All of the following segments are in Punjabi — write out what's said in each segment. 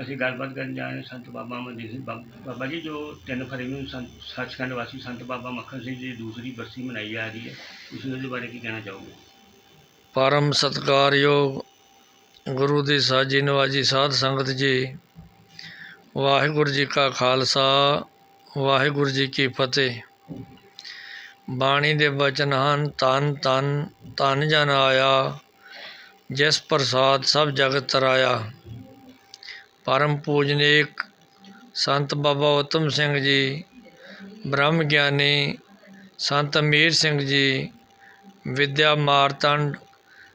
ਅਸੀਂ ਗੱਲਬਾਤ ਕਰਨ ਜਾ ਰਹੇ ਸੰਤ ਬਾਬਾ ਅਮਨਦੀਪ ਸਿੰਘ ਬਾਬ- ਬਾਬਾ ਜੀ, ਜੋ 3 ਫਰਵਰੀ ਨੂੰ ਸੰਤ ਸੱਚਖੰਡ ਵਾਸੀ ਸੰਤ ਬਾਬਾ ਮੱਖਣ ਸਿੰਘ ਜੀ ਦੀ ਦੂਸਰੀ ਬਰਸੀ ਮਨਾਈ ਜਾ ਰਹੀ ਹੈ। ਤੁਸੀਂ ਉਹਦੇ ਬਾਰੇ ਕੀ ਕਹਿਣਾ ਚਾਹੋਗੇ? ਪਰਮ ਸਤਿਕਾਰਯੋਗ ਗੁਰੂ ਦੀ ਸਾਜੀ ਨਵਾਜੀ ਸਾਧ ਸੰਗਤ ਜੀ, ਵਾਹਿਗੁਰੂ ਜੀ ਕਾ ਖਾਲਸਾ, ਵਾਹਿਗੁਰੂ ਜੀ ਕੀ ਫਤਿਹ। ਬਾਣੀ ਦੇ ਬਚਨ ਹਨ, ਤਨ ਤਨ ਤਨ ਜਨ ਆਇਆ, ਜਿਸ ਪ੍ਰਸਾਦ ਸਭ ਜਗਤ ਤਰਾਇਆ। ਪਰਮ ਪੂਜਨੀਕ ਸੰਤ ਬਾਬਾ ਉੱਤਮ ਸਿੰਘ ਜੀ, ਬ੍ਰਹਮ ਗਿਆਨੀ ਸੰਤ ਅਮੀਰ ਸਿੰਘ ਜੀ, ਵਿੱਦਿਆ ਮਾਰਤੰਡ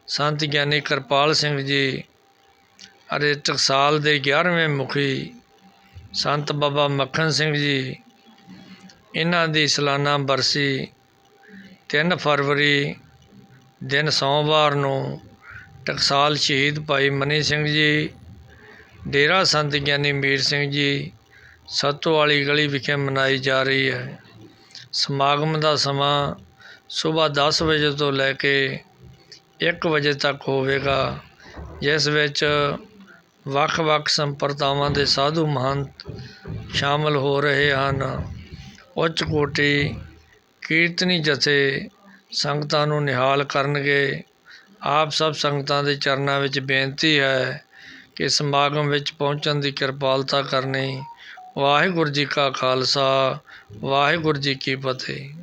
ਸੰਤ ਗਿਆਨੀ ਕਿਰਪਾਲ ਸਿੰਘ ਜੀ ਅਤੇ ਟਕਸਾਲ ਦੇ 11ਵੇਂ ਮੁਖੀ ਸੰਤ ਬਾਬਾ ਮੱਖਣ ਸਿੰਘ ਜੀ, ਇਹਨਾਂ ਦੀ ਸਾਲਾਨਾ ਬਰਸੀ 3 ਫਰਵਰੀ ਦਿਨ ਸੋਮਵਾਰ ਨੂੰ ਟਕਸਾਲ ਸ਼ਹੀਦ ਭਾਈ ਮਨੀ ਸਿੰਘ ਜੀ ਡੇਰਾ ਸੰਤ ਗਿਆਨੀ ਮੀਰ ਸਿੰਘ ਜੀ ਸਤੋ ਵਾਲੀ ਗਲੀ ਵਿਖੇ ਮਨਾਈ ਜਾ ਰਹੀ ਹੈ। ਸਮਾਗਮ ਦਾ ਸਮਾਂ ਸਵੇਰ 10 ਵਜੇ ਤੋਂ ਲੈ ਕੇ ਇੱਕ ਵਜੇ ਤੱਕ ਹੋਵੇਗਾ, ਜਿਸ ਵਿੱਚ ਵੱਖ-ਵੱਖ ਸੰਪਰਦਾਵਾਂ ਦੇ ਸਾਧੂ ਮਹੰਤ ਸ਼ਾਮਲ ਹੋ ਰਹੇ ਹਨ। ਉੱਚ ਕੋਟੀ ਕੀਰਤਨੀ ਜਥੇ ਸੰਗਤਾਂ ਨੂੰ ਨਿਹਾਲ ਕਰਨਗੇ। ਆਪ ਸਭ ਸੰਗਤਾਂ ਦੇ ਚਰਨਾਂ ਵਿੱਚ ਬੇਨਤੀ ਹੈ ਕਿ ਸਮਾਗਮ ਵਿੱਚ ਪਹੁੰਚਣ ਦੀ ਕਿਰਪਾਲਤਾ ਕਰਨੀ। ਵਾਹਿਗੁਰੂ ਜੀ ਕਾ ਖਾਲਸਾ, ਵਾਹਿਗੁਰੂ ਜੀ ਕੀ ਫਤਿਹ।